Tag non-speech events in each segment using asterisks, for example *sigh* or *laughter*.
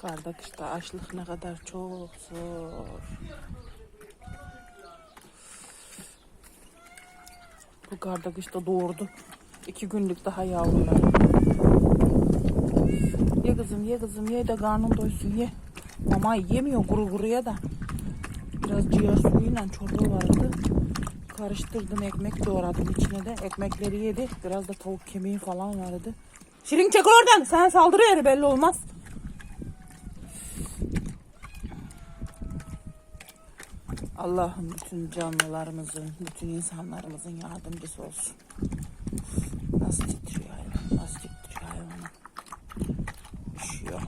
Karda kışta açlık ne kadar çok zor. Bu karda kışta doğurdu. İki günlük daha yavrular. Ye kızım ye kızım ye de karnın doysun ye. Mama yemiyor kuru kuruya da. Biraz ciğer suyuyla çorba vardı. Karıştırdım ekmek doğradım içine de. Ekmekleri yedi. Biraz da tavuk kemiği falan vardı. Şirin çek oradan. Sen saldırı belli olmaz. Allah'ım bütün canlılarımızın, bütün insanlarımızın yardımcısı olsun. Nasıl titriyor hayvan? Nasıl titriyor hayvan? Üşüyor.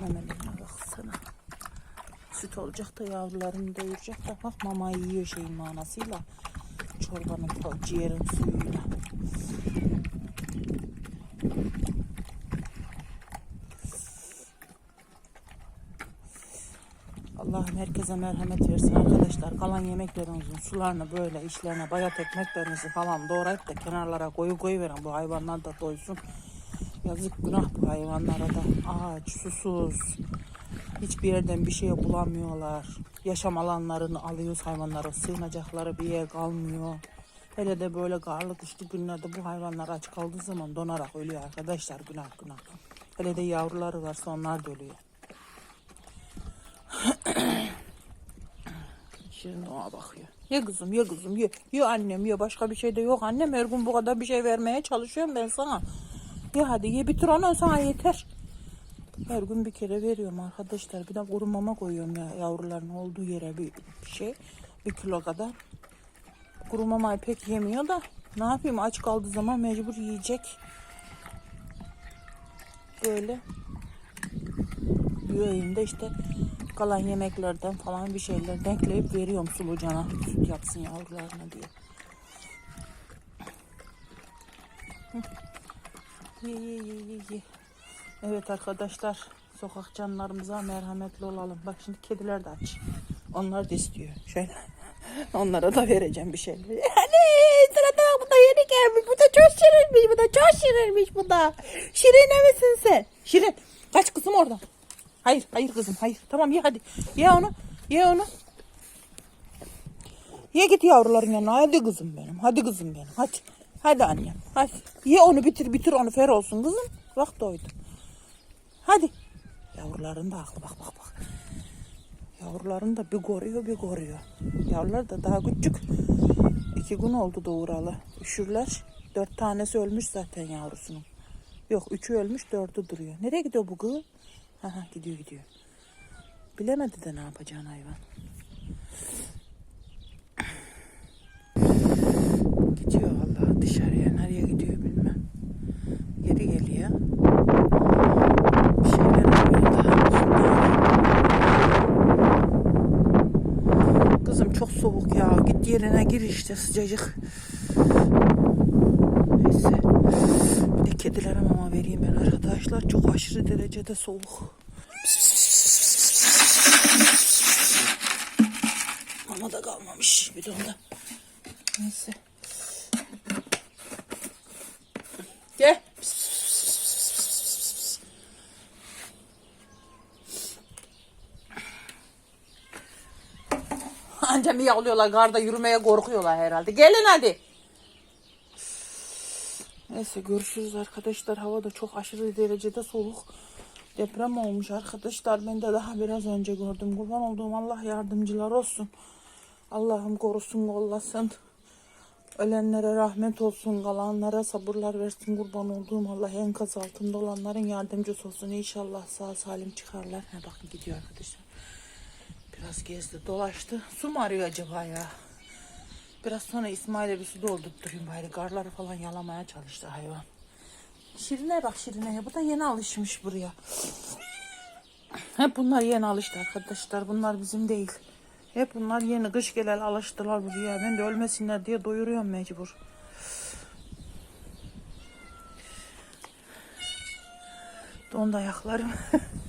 Memelerine baksana. Süt olacak da yavrularını doyuracak da bak mama yiyor şeyin manasıyla. Çorbanın ciğerin suyuyla. Allah'ım herkese merhamet versin arkadaşlar. Kalan yemeklerinizin sularını böyle işlerine bayat ekmeklerinizi falan doğrayıp da kenarlara koyu koyu verin. Bu hayvanlar da doysun. Yazık günah bu hayvanlara da. Aç, susuz. Hiçbir yerden bir şey bulamıyorlar. Yaşam alanlarını alıyoruz hayvanlara. Sığınacakları bir yer kalmıyor. Hele de böyle karlı kışlı günlerde bu hayvanlar aç kaldığı zaman donarak ölüyor arkadaşlar. Günah günah. Hele de yavruları varsa onlar da ölüyor. Şirin ona bakıyor. Ye kızım ye kızım ye. Ye annem ye başka bir şey de yok annem her gün bu kadar bir şey vermeye çalışıyorum ben sana. Ye hadi ye bitir onu sana yeter. Her gün bir kere veriyorum arkadaşlar. Bir de kuru mama koyuyorum ya yavruların olduğu yere bir şey. Bir kilo kadar. Kuru mamayı pek yemiyor da ne yapayım aç kaldığı zaman mecbur yiyecek. Böyle. Yüreğinde işte kalan yemeklerden falan bir şeyler denkleyip veriyorum sulucana süt yapsın yavrularına diye. Ye ye ye ye ye. Evet arkadaşlar sokak canlarımıza merhametli olalım. Bak şimdi kediler de aç. Onlar da istiyor. Şöyle. Onlara da vereceğim bir şeyler. Hani sırada bak bu da yeni gelmiş. Bu da çok şirinmiş. Bu da çok şirinmiş bu da. Şirine misin sen? Şirin. Kaç kızım oradan. Hayır hayır kızım hayır. Tamam ye hadi. Ye onu. Ye onu. Ye git yavruların yanına. Hadi kızım benim. Hadi kızım benim. Hadi. Hadi annem. Hadi. Ye onu bitir bitir onu fer olsun kızım. Bak doydu. Hadi. Yavruların da aklı bak bak bak. Yavrularını da bir koruyor bir koruyor. Yavrular da daha küçük. İki gün oldu doğuralı. Üşürler. Dört tanesi ölmüş zaten yavrusunun. Yok üçü ölmüş dördü duruyor. Nereye gidiyor bu kız? Ha ha gidiyor gidiyor. Bilemedi de ne yapacağını hayvan. Gidiyor Allah dışarıya. Nereye gidiyor bilmem. Geri geliyor. Kızım çok soğuk ya. Git yerine gir işte sıcacık. Neyse. Bir de kedilere mama vereyim ben arkadaşlar. Çok aşırı derecede soğuk. Mama da kalmamış bidonda. Neyse. Gel. Anca miyavlıyorlar. Garda yürümeye korkuyorlar herhalde. Gelin hadi. Neyse görüşürüz arkadaşlar. Hava da çok aşırı derecede soğuk. Deprem olmuş arkadaşlar. Ben de daha biraz önce gördüm. Kurban olduğum Allah yardımcılar olsun. Allah'ım korusun kollasın. Ölenlere rahmet olsun. Kalanlara sabırlar versin. Kurban olduğum Allah enkaz altında olanların yardımcısı olsun. İnşallah sağ salim çıkarlar. Ha, bakın gidiyor arkadaşlar. Biraz gezdi dolaştı. Su mu arıyor acaba ya? Biraz sonra İsmail'e bir su doldurtturayım bari. Garları falan yalamaya çalıştı hayvan. Şirine bak Şirine. Bu da yeni alışmış buraya. Hep bunlar yeni alıştı arkadaşlar. Bunlar bizim değil. Hep bunlar yeni kış gelel alıştılar buraya. Ben de ölmesinler diye doyuruyorum mecbur. Dondu ayaklarım. *laughs*